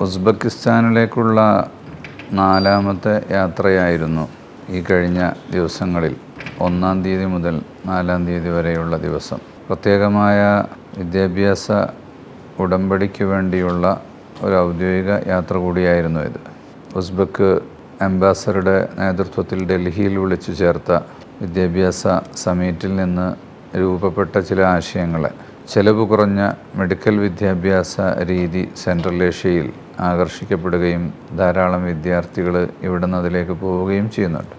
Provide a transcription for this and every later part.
ഉസ്ബെക്കിസ്ഥാനിലേക്കുള്ള നാലാമത്തെ യാത്രയായിരുന്നു ഈ കഴിഞ്ഞ ദിവസങ്ങളിൽ ഒന്നാം തീയതി മുതൽ നാലാം തീയതി വരെയുള്ള ദിവസം. പ്രത്യേകമായ വിദ്യാഭ്യാസ ഉടമ്പടിക്ക് വേണ്ടിയുള്ള ഒരു ഔദ്യോഗിക യാത്ര കൂടിയായിരുന്നു ഇത്. ഉസ്ബെക്ക് അംബാസഡറുടെ നേതൃത്വത്തിൽ ഡൽഹിയിൽ വിളിച്ചു ചേർത്ത വിദ്യാഭ്യാസ സമീറ്റിൽ നിന്ന് രൂപപ്പെട്ട ചില ആശയങ്ങളെ ചെലവ് കുറഞ്ഞ മെഡിക്കൽ വിദ്യാഭ്യാസ രീതി സെൻട്രൽ ഏഷ്യയിൽ ആകർഷിക്കപ്പെടുകയും ധാരാളം വിദ്യാർത്ഥികൾ ഇവിടെ നിന്ന് അതിലേക്ക് പോവുകയും ചെയ്യുന്നുണ്ട്.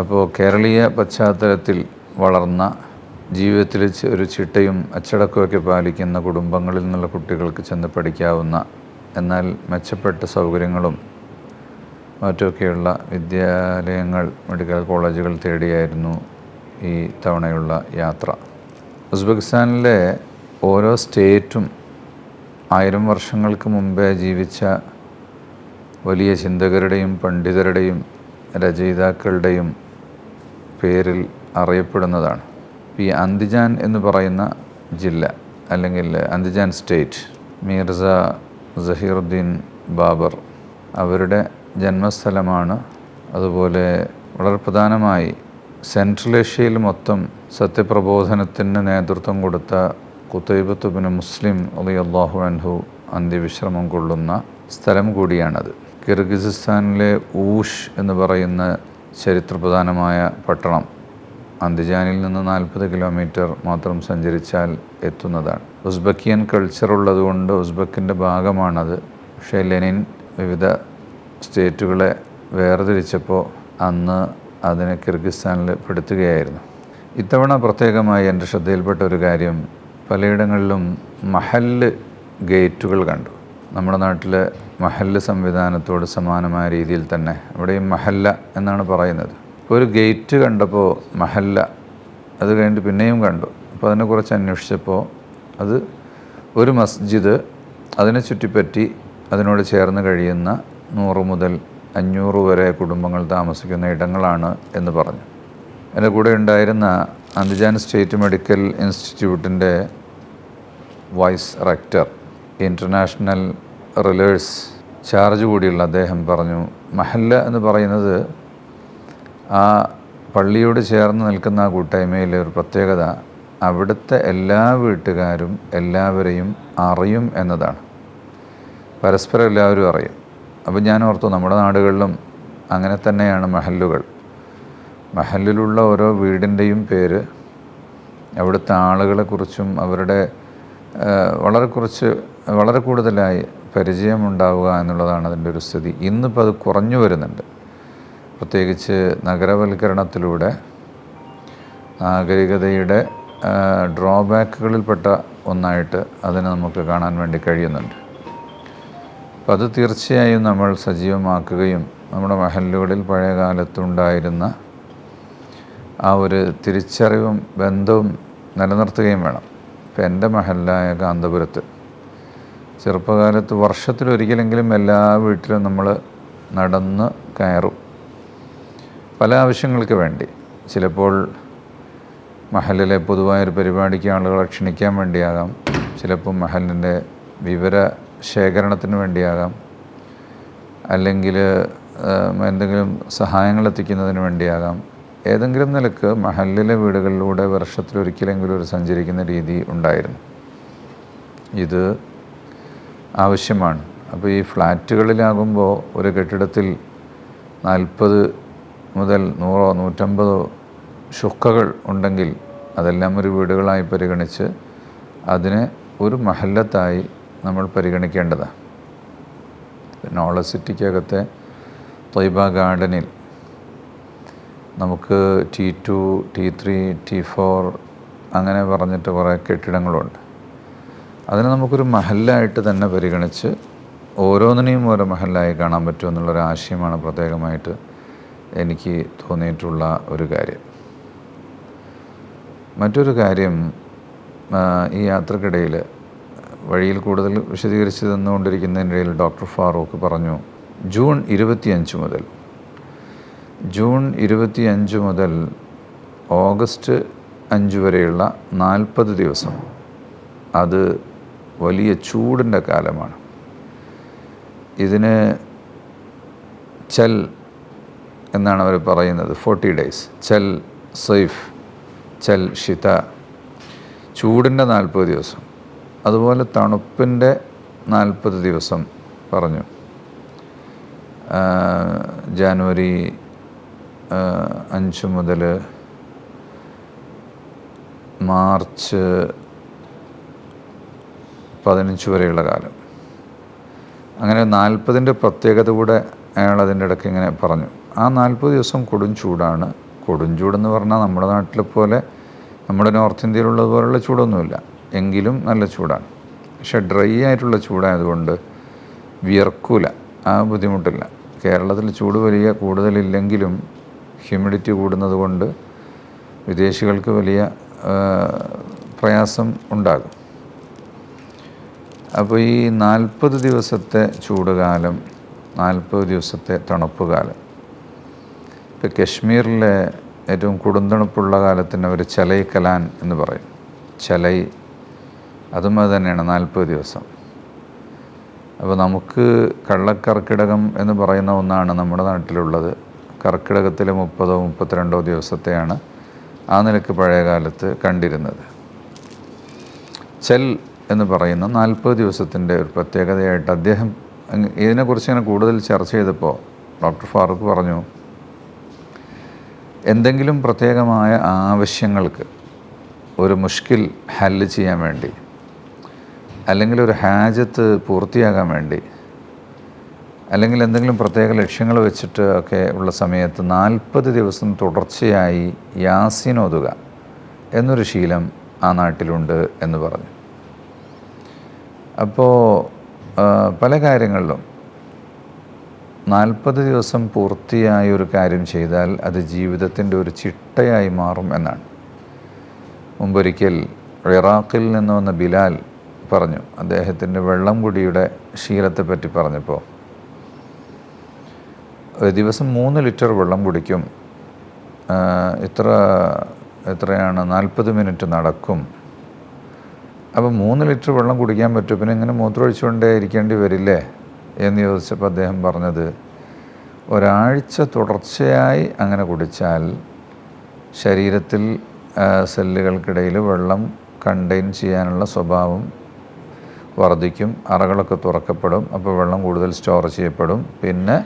അപ്പോൾ കേരളീയ പശ്ചാത്തലത്തിൽ വളർന്ന ജീവിതത്തിൽ ഒരു ചിട്ടയും അച്ചടക്കമൊക്കെ പാലിക്കുന്ന കുടുംബങ്ങളിൽ നിന്നുള്ള കുട്ടികൾക്ക് ചെന്ന് പഠിക്കാവുന്ന എന്നാൽ മെച്ചപ്പെട്ട സൗകര്യങ്ങളും മറ്റുമൊക്കെയുള്ള വിദ്യാലയങ്ങൾ മെഡിക്കൽ കോളേജുകൾ തേടിയായിരുന്നു ഈ തവണയുള്ള യാത്ര. ഉസ്ബെക്കിസ്ഥാനിലെ ഓരോ സ്റ്റേറ്റും ആയിരം വർഷങ്ങൾക്ക് മുമ്പേ ജീവിച്ച വലിയ ചിന്തകരുടെയും പണ്ഡിതരുടെയും രചയിതാക്കളുടെയും പേരിൽ അറിയപ്പെടുന്നതാണ്. ഈ അന്തിജാൻ എന്ന് പറയുന്ന ജില്ല അല്ലെങ്കിൽ അന്തിജാൻ സ്റ്റേറ്റ് മീർസ സഹീറുദ്ദീൻ ബാബർ അവരുടെ ജന്മസ്ഥലമാണ്. അതുപോലെ വളരെ പ്രധാനമായി സെൻട്രൽ ഏഷ്യയിൽ മൊത്തം സത്യപ്രബോധനത്തിന് നേതൃത്വം കൊടുത്ത കുത്തൈബത്തുബിന് മുസ്ലിം അലി അള്ളാഹു അൻഹു അന്ത്യവിശ്രമം കൊള്ളുന്ന സ്ഥലം കൂടിയാണത്. കിർഗിസിസ്ഥാനിലെ ഊഷ് എന്ന് പറയുന്ന ചരിത്രപ്രധാനമായ പട്ടണം അന്തിജാനിൽ നിന്ന് നാൽപ്പത് കിലോമീറ്റർ മാത്രം സഞ്ചരിച്ചാൽ എത്തുന്നതാണ്. ഉസ്ബക്കിയൻ കൾച്ചർ ഉള്ളതുകൊണ്ട് ഉസ്ബക്കിന്റെ ഭാഗമാണത്. പക്ഷേ ലെനിൻ വിവിധ സ്റ്റേറ്റുകളെ വേർതിരിച്ചപ്പോൾ അന്ന് അതിനെ കിർഗിസ്ഥാനിൽ പെടുത്തുകയായിരുന്നു. ഇത്തവണ പ്രത്യേകമായി എന്റെ ശ്രദ്ധയിൽപ്പെട്ട ഒരു കാര്യം പലയിടങ്ങളിലും മഹല്ല് ഗേറ്റുകൾ കണ്ടു. നമ്മുടെ നാട്ടിൽ മഹല്ല് സംവിധാനത്തോട് സമാനമായ രീതിയിൽ തന്നെ അവിടെയും മഹല്ല എന്നാണ് പറയുന്നത്. ഒരു ഗേറ്റ് കണ്ടപ്പോൾ മഹല്ല അത് കഴിഞ്ഞിട്ട് പിന്നെയും കണ്ടു. അപ്പോൾ അതിനെക്കുറിച്ച് അന്വേഷിച്ചപ്പോൾ അത് ഒരു മസ്ജിദ് അതിനെ ചുറ്റിപ്പറ്റി അതിനോട് ചേർന്ന് കഴിയുന്ന നൂറ് മുതൽ അഞ്ഞൂറ് വരെ കുടുംബങ്ങൾ താമസിക്കുന്ന ഇടങ്ങളാണ് എന്ന് പറഞ്ഞു. എന്റെ കൂടെ ഉണ്ടായിരുന്ന അന്തിജാൻ സ്റ്റേറ്റ് മെഡിക്കൽ ഇൻസ്റ്റിറ്റ്യൂട്ടിന്റെ vice rector international relations charge കൂടിയുള്ള അദ്ദേഹം പറഞ്ഞു മഹല്ല എന്ന് പറയുന്നത് ആ പള്ളിയോട് ചേർന്ന് നിൽക്കുന്ന ആ കൂട്ടായ്മയിലെ ഒരു പ്രത്യേകത അവിടുത്തെ എല്ലാ വീട്ടുകാരും എല്ലാവരെയും അറിയും എന്നതാണ്. പരസ്പരം എല്ലാവരും അറിയും. അപ്പോൾ ഞാൻ ഓർത്തു നമ്മുടെ നാടുകളിലും അങ്ങനെ തന്നെയാണ് മഹല്ലുകൾ. മഹല്ലിലുള്ള ഓരോ വീടിന്റെയും പേര് അവിടുത്തെ ആളുകളെക്കുറിച്ചും അവരുടെ വളരെ കുറച്ച് വളരെ കൂടുതലായി പരിചയമുണ്ടാവുക എന്നുള്ളതാണ് അതിന്റെ ഒരു സ്ഥിതി. ഇന്നിപ്പോൾ അത് കുറഞ്ഞു വരുന്നുണ്ട്. പ്രത്യേകിച്ച് നഗരവൽക്കരണത്തിലൂടെ നാഗരികതയുടെ ഡ്രോബാക്കുകളിൽപ്പെട്ട ഒന്നായിട്ട് അതിനെ നമുക്ക് കാണാൻ വേണ്ടി കഴിയുന്നുണ്ട്. അപ്പം അത് തീർച്ചയായും നമ്മൾ സജീവമാക്കുകയും നമ്മുടെ മഹലുകളിൽ പഴയ കാലത്തുണ്ടായിരുന്ന ആ ഒരു തിരിച്ചറിവും ബന്ധവും നിലനിർത്തുകയും വേണം. ഇപ്പം എന്റെ മഹലായ കാന്തപുരത്ത്. ചെറുപ്പകാലത്ത് വർഷത്തിലൊരിക്കലെങ്കിലും എല്ലാ വീട്ടിലും നമ്മൾ നടന്ന് കയറും. പല ആവശ്യങ്ങൾക്ക് വേണ്ടി. ചിലപ്പോൾ മഹലിലെ പൊതുവായൊരു പരിപാടിക്ക് ആളുകളെ ക്ഷണിക്കാൻ വേണ്ടിയാകാം. ചിലപ്പോൾ മഹലിന്റെ വിവര ശേഖരണത്തിന് വേണ്ടിയാകാം. അല്ലെങ്കിൽ എന്തെങ്കിലും സഹായങ്ങൾ എത്തിക്കുന്നതിന് വേണ്ടിയാകാം. ഏതെങ്കിലും നിലയ്ക്ക് മഹലിലെ വീടുകളിലൂടെ വർഷത്തിലൊരിക്കലെങ്കിലും ഒരു സഞ്ചരിക്കുന്ന രീതി ഉണ്ടായിരുന്നു. ഇത് ആവശ്യമാണ്. അപ്പോൾ ഈ ഫ്ലാറ്റുകളിലാകുമ്പോൾ ഒരു കെട്ടിടത്തിൽ നാൽപ്പത് മുതൽ നൂറോ നൂറ്റമ്പതോ ഷുക്കകൾ ഉണ്ടെങ്കിൽ അതെല്ലാം ഒരു വീടുകളായി പരിഗണിച്ച് അതിനെ ഒരു മഹല്ലത്തായി നമ്മൾ പരിഗണിക്കേണ്ടതാണ്. നോള സിറ്റിക്കകത്തെ തൊയ്ബ ഗാർഡനിൽ നമുക്ക് T two T three T four അങ്ങനെ പറഞ്ഞിട്ട് കുറേ കെട്ടിടങ്ങളുണ്ട്. അതിനെ നമുക്കൊരു മഹലായിട്ട് തന്നെ പരിഗണിച്ച് ഓരോന്നിനെയും ഓരോ മഹലായി കാണാൻ പറ്റും എന്നുള്ളൊരു ആശയമാണ് പ്രത്യേകമായിട്ട് എനിക്ക് തോന്നിയിട്ടുള്ള ഒരു കാര്യം. മറ്റൊരു കാര്യം ഈ യാത്രക്കിടയിൽ വഴിയിൽ കൂടുതൽ വിശദീകരിച്ച് തന്നുകൊണ്ടിരിക്കുന്നതിനിടയിൽ ഡോക്ടർ ഫാറൂഖ് പറഞ്ഞു ജൂൺ ഇരുപത്തിയഞ്ച് മുതൽ ജൂൺ ഇരുപത്തിയഞ്ച് മുതൽ ഓഗസ്റ്റ് അഞ്ച് വരെയുള്ള നാൽപ്പത് ദിവസം അത് വലിയ ചൂടിന്റെ കാലമാണ്. ഇതിന് ചൽ എന്നാണ് അവർ പറയുന്നത് ഫോർട്ടി ഡേയ്സ്. ചൽ സൈഫ് ചൽ ഷിത. ചൂടിന്റെ നാൽപ്പത് ദിവസം. അതുപോലെ തണുപ്പിന്റെ നാൽപ്പത് ദിവസം പറഞ്ഞു. ജാനുവരി അഞ്ച് മുതൽ മാർച്ച് പതിനഞ്ച് വരെയുള്ള കാലം. അങ്ങനെ നാൽപ്പതിന്റെ പ്രത്യേകത കൂടെ അയാൾ അതിന്റെ ഇടയ്ക്ക് ഇങ്ങനെ പറഞ്ഞു. ആ നാൽപ്പത് ദിവസം കൊടും ചൂടാണ്. കൊടും ചൂടെന്ന് പറഞ്ഞാൽ നമ്മുടെ നാട്ടിലെ പോലെ നമ്മുടെ നോർത്ത് ഇന്ത്യയിലുള്ളത് പോലുള്ള ചൂടൊന്നുമില്ല. എങ്കിലും നല്ല ചൂടാണ്. പക്ഷെ ഡ്രൈ ആയിട്ടുള്ള ചൂടായതുകൊണ്ട് വിയർക്കൂല. ആ ബുദ്ധിമുട്ടില്ല. കേരളത്തിൽ ചൂട് വലിയ കൂടുതലില്ലെങ്കിലും ഹ്യൂമിഡിറ്റി കൂടുന്നത് കൊണ്ട് വിദേശികൾക്ക് വലിയ പ്രയാസം ഉണ്ടാകും. അപ്പോൾ ഈ നാൽപ്പത് ദിവസത്തെ ചൂടുകാലം നാൽപ്പത് ദിവസത്തെ തണുപ്പ് കാലം ഇപ്പോൾ കശ്മീരിലെ ഏറ്റവും കൊടുന്തണുപ്പുള്ള കാലത്തിന് അവർ ചലൈ കലാൻ എന്ന് പറയും. ചലൈ അതും അത് തന്നെയാണ് നാൽപ്പത് ദിവസം. അപ്പോൾ നമുക്ക് കള്ളക്കർക്കിടകം എന്ന് പറയുന്ന ഒന്നാണ് നമ്മുടെ നാട്ടിലുള്ളത്. കർക്കിടകത്തിലെ മുപ്പതോ മുപ്പത്തിരണ്ടോ ദിവസത്തെയാണ് ആ നിലയ്ക്ക് പഴയകാലത്ത് കണ്ടിരുന്നത്. ചെൽ എന്ന് പറയുന്ന നാൽപ്പത് ദിവസത്തിന്റെ ഒരു പ്രത്യേകതയായിട്ട് അദ്ദേഹം ഇതിനെക്കുറിച്ച് ഇങ്ങനെ കൂടുതൽ ചർച്ച ചെയ്തപ്പോൾ ഡോക്ടർ ഫാറൂഖ് പറഞ്ഞു എന്തെങ്കിലും പ്രത്യേകമായ ആവശ്യങ്ങൾക്ക് ഒരു മുഷ്കിൽ ഹല്ല് ചെയ്യാൻ വേണ്ടി അല്ലെങ്കിൽ ഒരു ഹാജത്ത് പൂർത്തിയാകാൻ വേണ്ടി അല്ലെങ്കിൽ എന്തെങ്കിലും പ്രത്യേക ലക്ഷ്യങ്ങൾ വെച്ചിട്ട് ഒക്കെ ഉള്ള സമയത്ത് നാൽപ്പത് ദിവസം തുടർച്ചയായി യാസിനോതുക എന്നൊരു ശീലം ആ നാട്ടിലുണ്ട് എന്ന് പറഞ്ഞു. അപ്പോൾ പല കാര്യങ്ങളിലും നാൽപ്പത് ദിവസം പൂർത്തിയായ ഒരു കാര്യം ചെയ്താൽ അത് ജീവിതത്തിന്റെ ഒരു ചിട്ടയായി മാറും എന്നാണ്. മുമ്പൊരിക്കൽ ഇറാഖിൽ നിന്ന് വന്ന ബിലാൽ പറഞ്ഞു അദ്ദേഹത്തിന്റെ വെള്ളം കുടിയുടെ ശീലത്തെപ്പറ്റി പറഞ്ഞപ്പോൾ ദിവസം മൂന്ന് ലിറ്റർ വെള്ളം കുടിക്കും. ഇത്ര എത്രയാണ്? നാൽപ്പത് മിനിറ്റ് നടക്കും. അപ്പോൾ മൂന്ന് ലിറ്റർ വെള്ളം കുടിക്കാൻ പറ്റും. പിന്നെ ഇങ്ങനെ മൂത്രമൊഴിച്ചുകൊണ്ടേ ഇരിക്കേണ്ടി വരില്ലേ? എന്ന് ചോദിച്ചപ്പോൾ അദ്ദേഹം പറഞ്ഞത് ഒരാഴ്ച തുടർച്ചയായി അങ്ങനെ കുടിച്ചാൽ ശരീരത്തിൽ സെല്ലുകൾക്കിടയിൽ വെള്ളം കണ്ടെയ്ൻ ചെയ്യാനുള്ള സ്വഭാവം വർദ്ധിക്കും. അറകളൊക്കെ തുറക്കപ്പെടും. അപ്പോൾ വെള്ളം കൂടുതൽ സ്റ്റോർ ചെയ്യപ്പെടും. പിന്നെ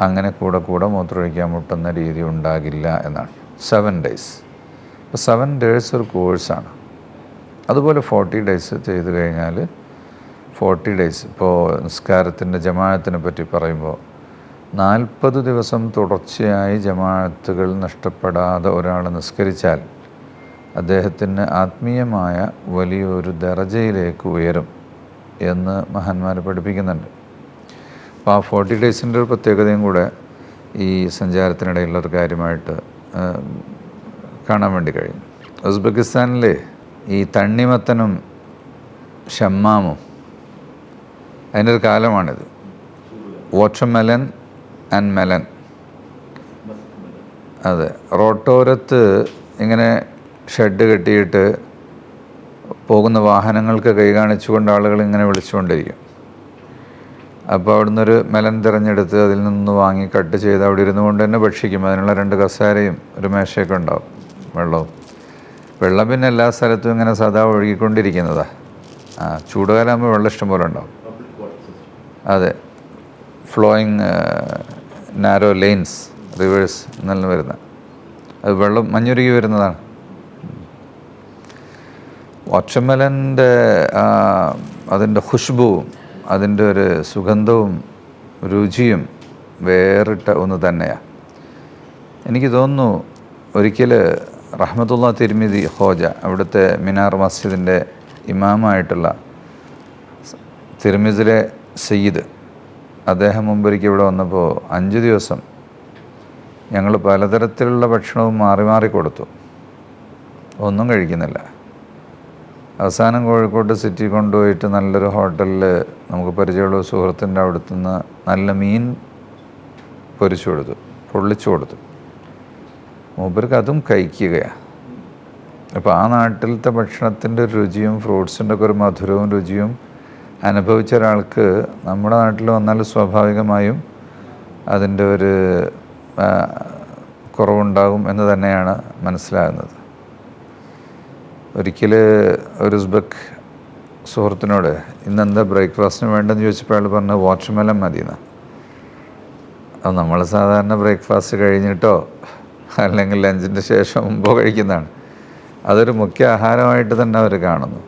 അങ്ങനെ കൂടെ കൂടെ മൂത്രമൊഴിക്കാൻ മുട്ടുന്ന രീതി ഉണ്ടാകില്ല എന്നാണ്. സെവൻ ഡേയ്സ് അപ്പോൾ സെവൻ ഡേയ്സ് ഒരു കോഴ്സാണ് അതുപോലെ ഫോർട്ടി ഡേയ്സ് ചെയ്തു കഴിഞ്ഞാൽ ഫോർട്ടി ഡേയ്സ് ഇപ്പോൾ നിസ്കാരത്തിന്റെ ജമാഅത്തിനെ പറ്റി പറയുമ്പോൾ നാൽപ്പത് ദിവസം തുടർച്ചയായി ജമാഅത്തുകൾ നഷ്ടപ്പെടാതെ ഒരാൾ നിസ്കരിച്ചാൽ അദ്ദേഹത്തിന് ആത്മീയമായ വലിയൊരു ദറജയിലേക്ക് ഉയരും എന്ന് മഹാന്മാർ പഠിപ്പിക്കുന്നുണ്ട്. അപ്പോൾ ആ ഫോർട്ടി ഡേയ്സിന്റെ ഒരു പ്രത്യേകതയും കൂടെ ഈ സഞ്ചാരത്തിനിടയിലുള്ള ഒരു കാര്യമായിട്ട് കാണാൻ വേണ്ടി കഴിയും. ഉസ്ബെക്കിസ്ഥാനിലെ ഈ തണ്ണിമത്തനും ഷമ്മാമും അതിന്റെ ഒരു കാലമാണിത്. Watermelon and melon. അതെ. റോട്ടോരത്ത് ഇങ്ങനെ ഷെഡ് കെട്ടിയിട്ട് പോകുന്ന വാഹനങ്ങൾക്ക് കൈ കാണിച്ചുകൊണ്ട് ആളുകൾ ഇങ്ങനെ വിളിച്ചുകൊണ്ടിരിക്കും. അപ്പോൾ അവിടുന്ന് ഒരു മെലൻ തിരഞ്ഞെടുത്ത് അതിൽ നിന്ന് വാങ്ങി കട്ട് ചെയ്ത് അവിടെ ഇരുന്നു കൊണ്ട് തന്നെ ഭക്ഷിക്കും. അതിനുള്ള രണ്ട് കസേരയും ഒരു മേശയൊക്കെ ഉണ്ടാവും വെള്ളവും. വെള്ളം പിന്നെ എല്ലാ സ്ഥലത്തും ഇങ്ങനെ സദാ ഒഴുകിക്കൊണ്ടിരിക്കുന്നതാണ് ആ ചൂടുകാലാകുമ്പോൾ വെള്ളം ഇഷ്ടംപോലെ ഉണ്ടാവും. അതെ. ഫ്ലോയിങ് നാരോ ലെയിൻസ് റിവേഴ്സ് എന്നെല്ലാം വരുന്ന. അത് വെള്ളം മഞ്ഞുരുകി വരുന്നതാണ്. ഒച്ചമലന്റെ അതിന്റെ ഖുഷ്ബുവും അതിന്റെ ഒരു സുഗന്ധവും രുചിയും വേറിട്ട ഒന്ന് തന്നെയാണ് എനിക്ക് തോന്നുന്നു ഒരിക്കൽ റഹ്മത്തുള്ള തിരുമിതി ഹോജ അവിടുത്തെ മിനാർ മസ്ജിദിന്റെ ഇമാമായിട്ടുള്ള തിരുമിതിലെ സയ്യിദ് അദ്ദേഹം മുമ്പൊരിക്കൽ ഇവിടെ വന്നപ്പോൾ അഞ്ച് ദിവസം ഞങ്ങൾ പലതരത്തിലുള്ള ഭക്ഷണവും മാറി മാറി കൊടുത്തു. ഒന്നും കഴിക്കുന്നില്ല. അവസാനം കോഴിക്കോട് സിറ്റി കൊണ്ടുപോയിട്ട് നല്ലൊരു ഹോട്ടലിൽ നമുക്ക് പരിചയമുള്ള സുഹൃത്തിന്റെ സുഹൃത്തിന്റെ അവിടുത്തുനിന്ന് നല്ല മീൻ പൊരിച്ചു കൊടുത്തു പൊള്ളിച്ചു കൊടുത്തു. മൂപ്പർക്ക് അതും കഴിക്കുകയാണ് അപ്പോൾ ആ നാട്ടിലത്തെ ഭക്ഷണത്തിന്റെ ഒരു രുചിയും ഫ്രൂട്ട്സിന്റെ ഒക്കെ ഒരു മധുരവും രുചിയും അനുഭവിച്ച ഒരാൾക്ക് നമ്മുടെ നാട്ടിൽ വന്നാൽ സ്വാഭാവികമായും അതിന്റെ ഒരു കുറവുണ്ടാകും എന്ന് തന്നെയാണ് മനസ്സിലാകുന്നത്. ഒരിക്കൽ ഒരു ഉസ്ബക്ക് സുഹൃത്തിനോട് ഇന്ന് എന്താ ബ്രേക്ക്ഫാസ്റ്റിന് വേണ്ടെന്ന് ചോദിച്ചപ്പോൾ അയാൾ പറഞ്ഞു വാട്ടർമെലൻ മതിയെന്ന്. അത് നമ്മൾ സാധാരണ ബ്രേക്ക്ഫാസ്റ്റ് കഴിഞ്ഞിട്ടോ അല്ലെങ്കിൽ ലഞ്ചിന്റെ ശേഷം മുമ്പോ കഴിക്കുന്നതാണ്. അതൊരു മുഖ്യ ആഹാരമായിട്ട് തന്നെ അവർ കാണുന്നു.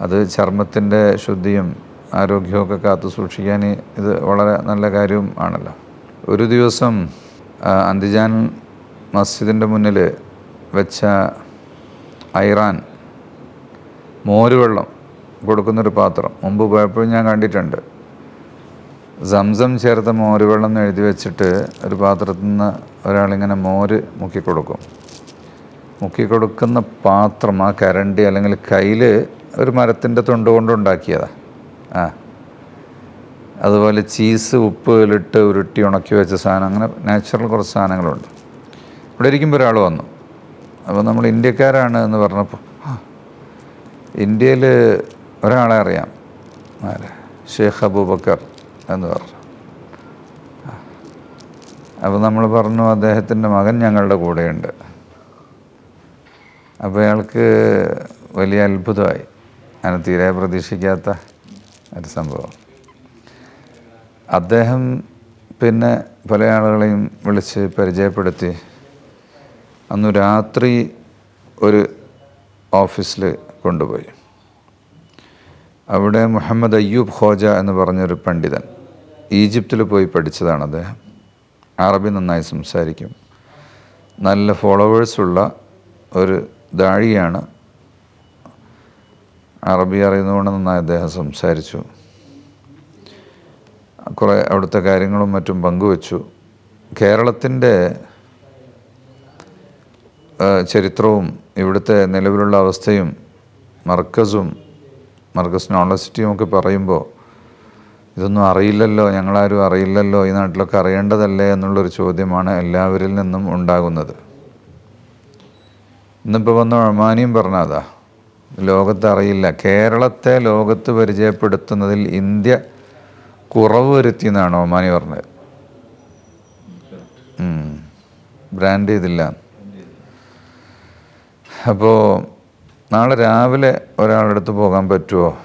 അത് ചർമ്മത്തിന്റെ ശുദ്ധിയും ആരോഗ്യമൊക്കെ കാത്തു സൂക്ഷിക്കാൻ ഇത് വളരെ നല്ല കാര്യവും ആണല്ലോ. ഒരു ദിവസം അന്തിജാൻ മസ്ജിദിന്റെ മുന്നിൽ വെച്ച ഐറാൻ മോരുവെള്ളം കൊടുക്കുന്നൊരു പാത്രം. മുമ്പ് പോയപ്പോഴും ഞാൻ കണ്ടിട്ടുണ്ട്. സംസം ചേർത്ത മോരുവെള്ളം എന്ന് എഴുതി വെച്ചിട്ട് ഒരു പാത്രത്തിൽ നിന്ന് ഒരാളിങ്ങനെ മോര് മുക്കി കൊടുക്കും മുക്കി കൊടുക്കുന്ന പാത്രം ആ കരണ്ടി അല്ലെങ്കിൽ കയ്യിൽ ഒരു മരത്തിന്റെ തൊണ്ട് കൊണ്ടുണ്ടാക്കിയതാണ് ആ. അതുപോലെ ചീസ് ഉപ്പ് ഇലിട്ട് ഉരുട്ടി ഉണക്കി വെച്ച സാധനം അങ്ങനെ നാച്ചുറൽ കുറച്ച് സാധനങ്ങളുണ്ട്. ഇവിടെ ഇരിക്കുമ്പോൾ ഒരാൾ വന്നു. അപ്പോൾ നമ്മൾ ഇന്ത്യക്കാരാണ് എന്ന് പറഞ്ഞപ്പോൾ ഇന്ത്യയിൽ ഒരാളെ അറിയാം. ആരെ? ഷേഖ് അബൂബക്കർ എന്ന് പറഞ്ഞു. അപ്പോൾ നമ്മൾ പറഞ്ഞു അദ്ദേഹത്തിന്റെ മകൻ ഞങ്ങളുടെ കൂടെയുണ്ട്. അപ്പോൾ അയാൾക്ക് വലിയ അത്ഭുതമായി. അങ്ങനെ തീരെ പ്രതീക്ഷിക്കാത്ത ഒരു സംഭവം. അദ്ദേഹം പിന്നെ പല ആളുകളെയും വിളിച്ച് പരിചയപ്പെടുത്തി. അന്ന് രാത്രി ഒരു ഓഫീസിൽ കൊണ്ടുപോയി. അവിടെ മുഹമ്മദ് അയ്യൂബ് ഖോജ എന്ന് പറഞ്ഞൊരു പണ്ഡിതൻ ഈജിപ്തിൽ പോയി പഠിച്ചതാണ് അദ്ദേഹം. അറബി നന്നായി സംസാരിക്കും. നല്ല ഫോളോവേഴ്സുള്ള ഒരു ദാഴിയാണ്. അറബി അറിയുന്നതുകൊണ്ട് നന്നായി അദ്ദേഹം സംസാരിച്ചു. കുറേ അവിടുത്തെ കാര്യങ്ങളും മറ്റും പങ്കുവച്ചു. കേരളത്തിന്റെ ചരിത്രവും ഇവിടുത്തെ നിലവിലുള്ള അവസ്ഥയും മർക്കസും മർക്കസ് നോളസിറ്റിയും ഒക്കെ പറയുമ്പോൾ ഇതൊന്നും അറിയില്ലല്ലോ ഞങ്ങളാരും അറിയില്ലല്ലോ ഈ നാട്ടിലൊക്കെ അറിയേണ്ടതല്ലേ എന്നുള്ളൊരു ചോദ്യമാണ് എല്ലാവരിൽ നിന്നും ഉണ്ടാകുന്നത്. ഇന്നിപ്പോൾ വന്ന ഒമാനിയും പറഞ്ഞതാ ലോകത്ത് അറിയില്ല. കേരളത്തെ ലോകത്ത് പരിചയപ്പെടുത്തുന്നതിൽ ഇന്ത്യ കുറവ് വരുത്തി എന്നാണ് ഒമാനി പറഞ്ഞത്. ബ്രാൻഡ് ചെയ്തില്ല. അപ്പോൾ നാളെ രാവിലെ ഒരാളുടെ അടുത്ത് പോകാൻ പറ്റുമോ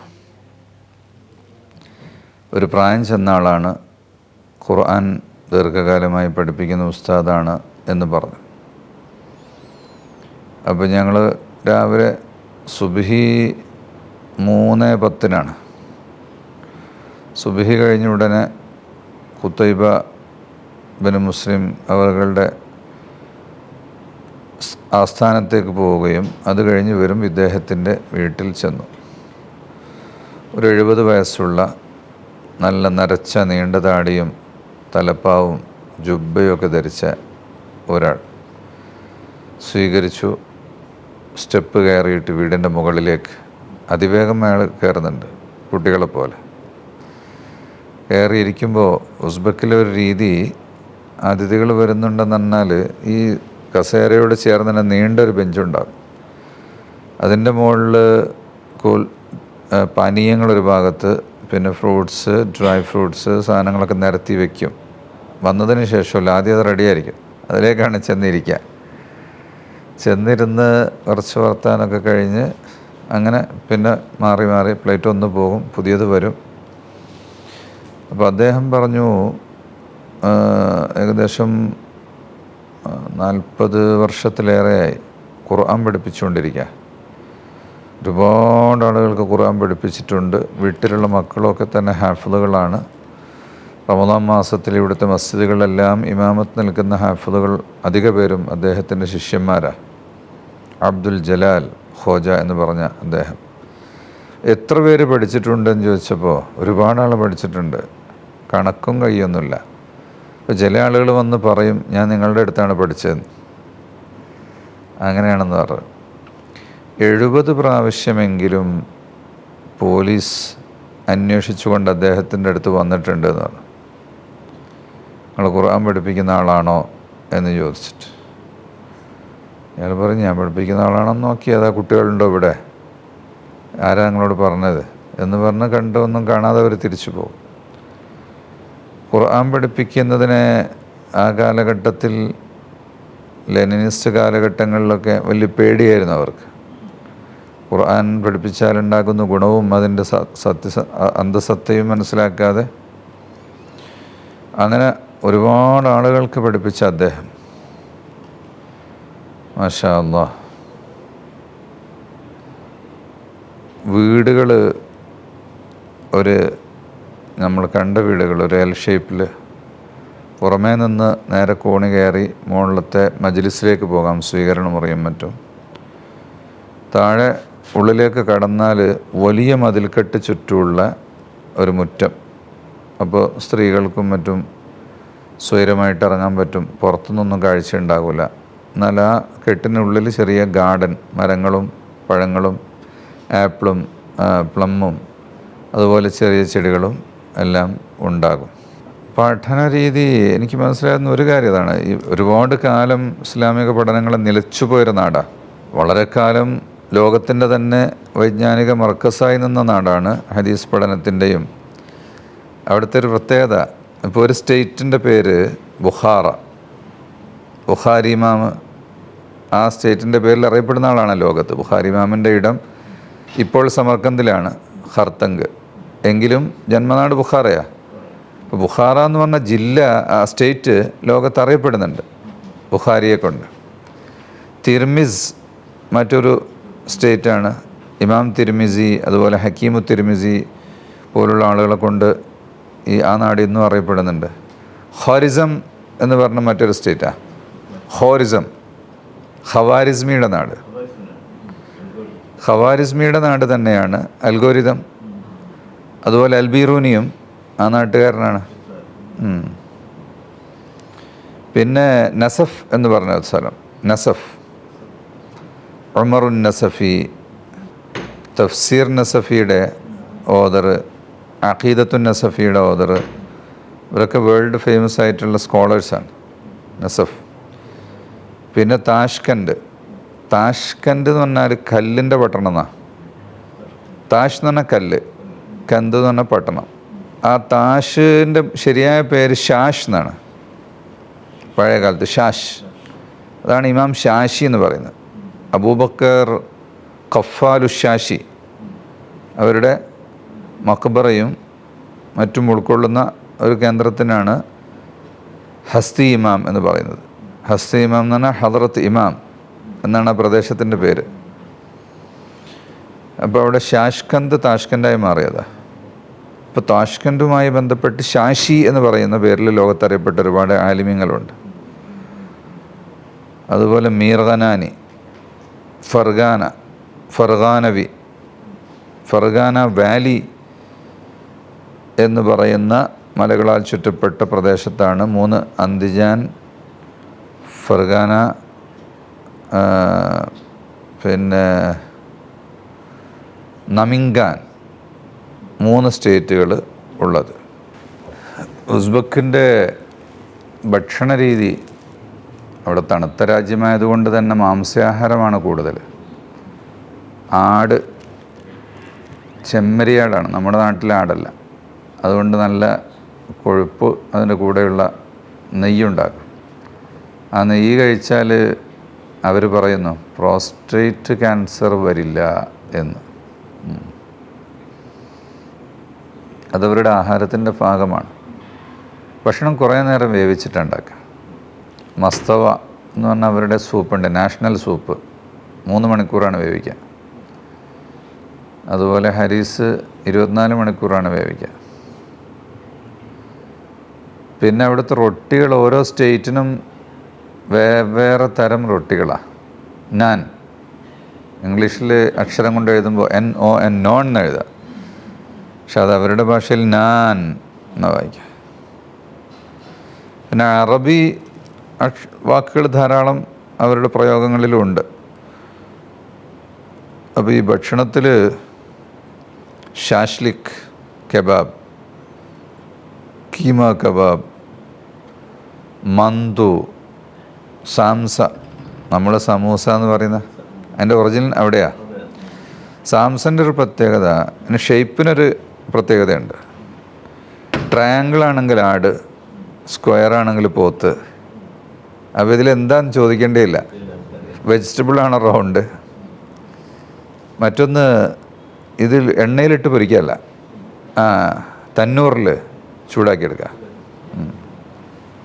ഒരു പ്രായം ചെന്ന ആളാണ്. ഖുർആൻ ദീർഘകാലമായി പഠിപ്പിക്കുന്ന ഉസ്താദാണ് എന്ന് പറഞ്ഞു. അപ്പോൾ ഞങ്ങൾ രാവിലെ സുബിഹി മൂന്ന് പത്തിനാണ്. സുബിഹി കഴിഞ്ഞ ഉടനെ കുത്തൈബ ബിൻ മുസ്ലിം അവരുടെ ആസ്ഥാനത്തേക്ക് പോവുകയും അത് കഴിഞ്ഞ് വരും ഇദ്ദേഹത്തിന്റെ വീട്ടിൽ ചെന്നു. ഒരു എഴുപത് വയസ്സുള്ള നല്ല നരച്ച നീണ്ട താടിയും തലപ്പാവും ജുബ്ബയൊക്കെ ധരിച്ച ഒരാൾ സ്വീകരിച്ചു. സ്റ്റെപ്പ് കയറിയിട്ട് വീടിന്റെ മുകളിലേക്ക് അതിവേഗം അയാൾ കയറുന്നുണ്ട് കുട്ടികളെ പോലെ. കയറിയിരിക്കുമ്പോൾ ഉസ്ബക്കിലെ ഒരു രീതി അതിഥികൾ വരുന്നുണ്ടെന്ന് പറഞ്ഞാൽ ഈ കസേരയോട് ചേർന്ന് തന്നെ നീണ്ടൊരു ബെഞ്ചുണ്ടാകും. അതിന്റെ മുകളിൽ ആ, പാനീയങ്ങളൊരു ഭാഗത്ത് പിന്നെ ഫ്രൂട്ട്സ് ഡ്രൈ ഫ്രൂട്ട്സ് സാധനങ്ങളൊക്കെ നിരത്തി വയ്ക്കും വന്നതിന് ശേഷമല്ല ആദ്യം അത് റെഡിയായിരിക്കും. അതിലേക്കാണ് ചെന്നിരിക്കുക. ചെന്നിരുന്ന് കുറച്ച് വർത്താനൊക്കെ കഴിഞ്ഞ് അങ്ങനെ പിന്നെ മാറി മാറി പ്ലേറ്റ് ഒന്ന് പോകും പുതിയത് വരും. അപ്പോൾ അദ്ദേഹം പറഞ്ഞു ഏകദേശം നാൽപ്പത് വർഷത്തിലേറെയായി ഖുർആൻ പഠിപ്പിച്ചുകൊണ്ടിരിക്കുക ഒരുപാട് ആളുകൾക്ക് ഖുർആൻ പഠിപ്പിച്ചിട്ടുണ്ട്. വീട്ടിലുള്ള മക്കളൊക്കെ തന്നെ ഹാഫുകളാണ് റമദാൻ മാസത്തിൽ ഇവിടുത്തെ മസ്ജിദുകളിലെല്ലാം ഇമാമത്ത് നിൽക്കുന്ന ഹാഫുകൾ അധിക പേരും അദ്ദേഹത്തിന്റെ ശിഷ്യന്മാരാണ് അബ്ദുൽ ജലാൽ ഖോജ എന്ന് പറഞ്ഞ അദ്ദേഹം. എത്ര പേര് പഠിച്ചിട്ടുണ്ടെന്ന് ചോദിച്ചപ്പോൾ ഒരുപാട് ആൾ പഠിച്ചിട്ടുണ്ട്. കണക്കും കൈയൊന്നുമില്ല അപ്പോൾ ചില ആളുകൾ വന്ന് പറയും ഞാൻ നിങ്ങളുടെ അടുത്താണ് പഠിച്ചതെന്ന്. അങ്ങനെയാണെന്ന് പറഞ്ഞു. എഴുപത് പ്രാവശ്യമെങ്കിലും പോലീസ് അന്വേഷിച്ചുകൊണ്ട് അദ്ദേഹത്തിന്റെ അടുത്ത് വന്നിട്ടുണ്ട് എന്ന് പറഞ്ഞു. നിങ്ങൾ ഖുർആൻ പഠിപ്പിക്കുന്ന ആളാണോ? എന്ന് ചോദിച്ചിട്ട്. ഞാൻ പറഞ്ഞു ഞാൻ പഠിപ്പിക്കുന്ന ആളാണെന്ന് നോക്കി അതാ കുട്ടികളുണ്ടോ ഇവിടെ? ആരാ നിങ്ങളോട് പറഞ്ഞത്? എന്ന് പറഞ്ഞ് കണ്ടൊന്നും കാണാതെ അവർ തിരിച്ചു പോകും. ഖുർആൻ പഠിപ്പിക്കുന്നതിന് ആ കാലഘട്ടത്തിൽ ലെനിനിസ്റ്റ് കാലഘട്ടങ്ങളിലൊക്കെ വലിയ പേടിയായിരുന്നു അവർക്ക്. ഖുർആൻ പഠിപ്പിച്ചാലുണ്ടാകുന്ന ഗുണവും അതിന്റെ സത്യ അന്ധസത്തയും മനസ്സിലാക്കാതെ അങ്ങനെ ഒരുപാട് ആളുകൾക്ക് പഠിപ്പിച്ച അദ്ദേഹം. മാഷാ അള്ളാ വീടുകൾ ഒരു നമ്മൾ കണ്ട വീടുകൾ ഒരു എൽ ഷേപ്പിൽ പുറമേ നിന്ന് നേരെ കോണി കയറി മുകളിലത്തെ മജ്ലിസിലേക്ക് പോകാം സ്വീകരണ മുറിയും മറ്റും. താഴെ ഉള്ളിലേക്ക് കടന്നാൽ വലിയ മതിൽക്കെട്ട് ചുറ്റുമുള്ള ഒരു മുറ്റം. അപ്പോൾ സ്ത്രീകൾക്കും മറ്റും സ്വൈരമായിട്ട് ഇറങ്ങാൻ പറ്റും. പുറത്തുനിന്നൊന്നും കാഴ്ച ഉണ്ടാകില്ല എന്നാൽ ആ കെട്ടിനുള്ളിൽ ചെറിയ ഗാർഡൻ മരങ്ങളും പഴങ്ങളും ആപ്പിളും പ്ലമ്മും അതുപോലെ ചെറിയ ചെടികളും എല്ലാം ഉണ്ടാകും. പഠന രീതി എനിക്ക് മനസ്സിലാകുന്ന ഒരു കാര്യം ഇതാണ് ഈ ഒരുപാട് കാലം ഇസ്ലാമിക പഠനങ്ങൾ നിലച്ചുപോയൊരു നാടാണ് വളരെ കാലം ലോകത്തിന്റെ തന്നെ വൈജ്ഞാനിക മർക്കസായി നിന്ന നാടാണ് ഹദീസ് പഠനത്തിന്റെയും. അവിടുത്തെ ഒരു പ്രത്യേകത ഇപ്പോൾ ഒരു സ്റ്റേറ്റിന്റെ പേര് ബുഹാറ ബുഹാരിമാമ് ആ സ്റ്റേറ്റിന്റെ പേരിൽ അറിയപ്പെടുന്ന ആളാണ് ലോകത്ത്. ബുഹാരിമാമിന്റെ ഇടം ഇപ്പോൾ സമർക്കന്തിലാണ് ഖർത്തങ്ക് എങ്കിലും ജന്മനാട് ബുഖാറയാണ് അപ്പോൾ ബുഖാറ എന്ന് പറഞ്ഞ ജില്ല സ്റ്റേറ്റ് ലോകത്ത് അറിയപ്പെടുന്നുണ്ട് ബുഖാരിയെ കൊണ്ട്. തിർമിസ് മറ്റൊരു സ്റ്റേറ്റാണ്. ഇമാം തിരുമിസി അതുപോലെ ഹക്കീമു തിരുമിസി പോലുള്ള ആളുകളെ കൊണ്ട് ഈ ആ നാട് ഇന്നും അറിയപ്പെടുന്നുണ്ട്. ഹോറിസം എന്ന് പറഞ്ഞ മറ്റൊരു സ്റ്റേറ്റാണ് ഹോറിസം ഹവാരിസ്മിയുടെ നാട്. ഹവാരിസ്മിയുടെ നാട് തന്നെയാണ് അൽഗോരിതം. അതുപോലെ അൽബീറൂനിയും ആ നാട്ടുകാരനാണ്. പിന്നെ നസഫ് എന്ന് പറഞ്ഞ സ്ഥലം. നസഫ്. ഉമറുൻ നസഫി തഫ്സീർ നസഫിയുടെ ഓദർ അഖീദത്തുൻ നസഫിയുടെ ഓദർ ഇവരൊക്കെ വേൾഡ് ഫേമസ് ആയിട്ടുള്ള സ്കോളേഴ്സാണ് നസഫ്. പിന്നെ താഷ്കൻഡ്. താഷ്കൻഡ് എന്ന് പറഞ്ഞാൽ കല്ലിന്റെ പട്ടണം എന്നാണ് താഷ് എന്ന് പറഞ്ഞാൽ കല്ല്. കന്ത് എന്ന് പറഞ്ഞാൽ പട്ടണം. ആ താഷിന്റെ ശരിയായ പേര് ഷാഷ് എന്നാണ്. പഴയ കാലത്ത് ഷാഷ്. അതാണ് ഇമാം ഷാഷി എന്ന് പറയുന്നത്. അബൂബക്കർ ഖഫാലുഷാഷി അവരുടെ മക്ബറയും മറ്റും ഉൾക്കൊള്ളുന്ന ഒരു കേന്ദ്രത്തിനാണ് ഹസ്തി ഇമാം എന്ന് പറയുന്നത്. ഹസ്തി ഇമാം എന്ന് പറഞ്ഞാൽ ഹദ്രത്ത് ഇമാം എന്നാണ് ആ പ്രദേശത്തിന്റെ പേര്. അപ്പോൾ അവിടെ ഷാഷ്കന്ത് താഷ്കന്തായി മാറിയതാ. ഇപ്പോൾ താഷ്കൻഡുമായി ബന്ധപ്പെട്ട് ശാശി എന്ന് പറയുന്ന പേരിൽ ലോകത്തറിയപ്പെട്ട ഒരുപാട് ആലിമ്യങ്ങളുണ്ട്. അതുപോലെ മീർഖനാനി ഫർഗാന ഫർഗാനവി ഫർഗാന വാലി എന്ന് പറയുന്ന മലകളാൽ ചുറ്റപ്പെട്ട പ്രദേശത്താണ് മൂന്ന് അന്തിജാൻ ഫർഗാന പിന്നെ നമിങ്കാൻ മൂന്ന് സ്റ്റേറ്റുകൾ ഉള്ളത്. ഉസ്ബക്കിന്റെ ഭക്ഷണരീതി അവിടെ തണുത്ത രാജ്യമായതുകൊണ്ട് തന്നെ മാംസാഹാരമാണ് കൂടുതൽ. ആട് ചെമ്മരിയാടാണ് നമ്മുടെ നാട്ടിലെ ആടല്ല. അതുകൊണ്ട് നല്ല കൊഴുപ്പ് അതിന്റെ കൂടെയുള്ള നെയ്യുണ്ടാക്കും. ആ നെയ്യ് കഴിച്ചാൽ അവർ പറയുന്നു പ്രോസ്റ്റേറ്റ് ക്യാൻസർ വരില്ല എന്ന്. അതവരുടെ ആഹാരത്തിന്റെ ഭാഗമാണ്. ഭക്ഷണം കുറേ നേരം വേവിച്ചിട്ടുണ്ടാക്കുക. മസ്തവ എന്ന് പറഞ്ഞാൽ അവരുടെ സൂപ്പുണ്ട് നാഷണൽ സൂപ്പ്. മൂന്ന് മണിക്കൂറാണ് വേവിക്കുക. അതുപോലെ ഹരീസ് ഇരുപത്തിനാല് മണിക്കൂറാണ് വേവിക്കുക. പിന്നെ അവിടുത്തെ റൊട്ടികൾ ഓരോ സ്റ്റേറ്റിനും വേറെ തരം റൊട്ടികളാണ് നാൻ. ഇംഗ്ലീഷിൽ അക്ഷരം കൊണ്ട് എഴുതുമ്പോൾ എൻ ഒ എൻ നോൺ എന്ന് എഴുതുക. പക്ഷെ അത് അവരുടെ ഭാഷയിൽ നാൻ എന്ന് വായിക്കാം. പിന്നെ അറബി വാക്കുകൾ ധാരാളം അവരുടെ പ്രയോഗങ്ങളിലും ഉണ്ട്. അപ്പോൾ ഈ ഭക്ഷണത്തിൽ ഷാഷ്ലിക് കബാബ് കീമ കബാബ് മന്തു സാംസ നമ്മൾ സമൂസ എന്ന് പറയുന്ന അതിന്റെ ഒറിജിനൽ അവിടെയാണ് സാംസന്റെ ഒരു പ്രത്യേകത ഷേപ്പിനൊരു പ്രത്യേകതയുണ്ട്. ട്രയാങ്കിൾ ആണെങ്കിൽ ആട് സ്ക്വയർ ആണെങ്കിൽ പോത്ത് അപ്പോൾ ചോദിക്കേണ്ടതില്ല വെജിറ്റബിൾ ആണ് റൗണ്ട്? മറ്റൊന്ന് ഇതിൽ എണ്ണയിലിട്ട് പൊരിക്കല്ല ആ തന്നൂറിൽ ചൂടാക്കിയെടുക്കുക.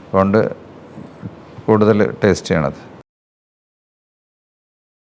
അതുകൊണ്ട് കൂടുതൽ ടേസ്റ്റ് ചെയ്യണത്.